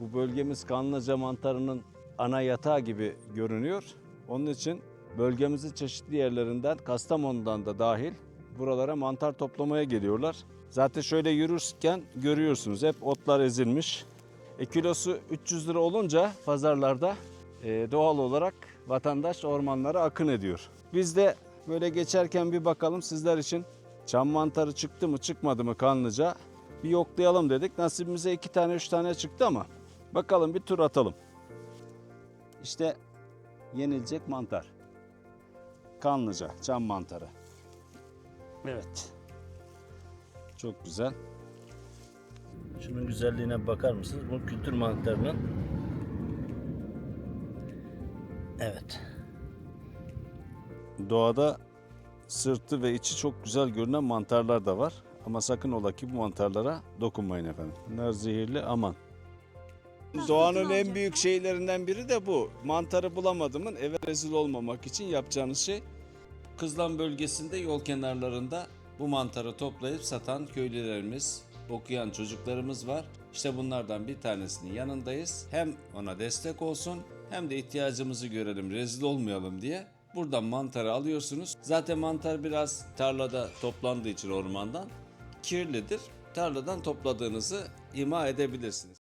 Bu bölgemiz Kanlıca mantarının ana yatağı gibi görünüyor. Onun için bölgemizin çeşitli yerlerinden, Kastamonu'dan da dahil buralara mantar toplamaya geliyorlar. Zaten şöyle yürürken görüyorsunuz hep otlar ezilmiş. E, kilosu 300 lira olunca pazarlarda e, doğal olarak vatandaş ormanlara akın ediyor. Biz de böyle geçerken bir bakalım sizler için çam mantarı çıktı mı çıkmadı mı Kanlıca bir yoklayalım dedik. Nasibimize iki tane üç tane çıktı ama bakalım bir tur atalım. İşte yenilecek mantar. Kanlıca çam mantarı. Evet. Çok güzel. Şunun güzelliğine bakar mısınız? Bu kültür mantarının Evet. Doğada sırtı ve içi çok güzel görünen mantarlar da var. Ama sakın ola ki bu mantarlara dokunmayın efendim. Bunlar zehirli aman. Doğanın en büyük şeylerinden biri de bu. Mantarı bulamadımın eve rezil olmamak için yapacağınız şey Kızılan bölgesinde yol kenarlarında bu mantarı toplayıp satan köylülerimiz, okuyan çocuklarımız var. İşte bunlardan bir tanesinin yanındayız. Hem ona destek olsun hem de ihtiyacımızı görelim, rezil olmayalım diye. Buradan mantarı alıyorsunuz. Zaten mantar biraz tarlada toplandığı için ormandan kirlidir. Tarladan topladığınızı ima edebilirsiniz.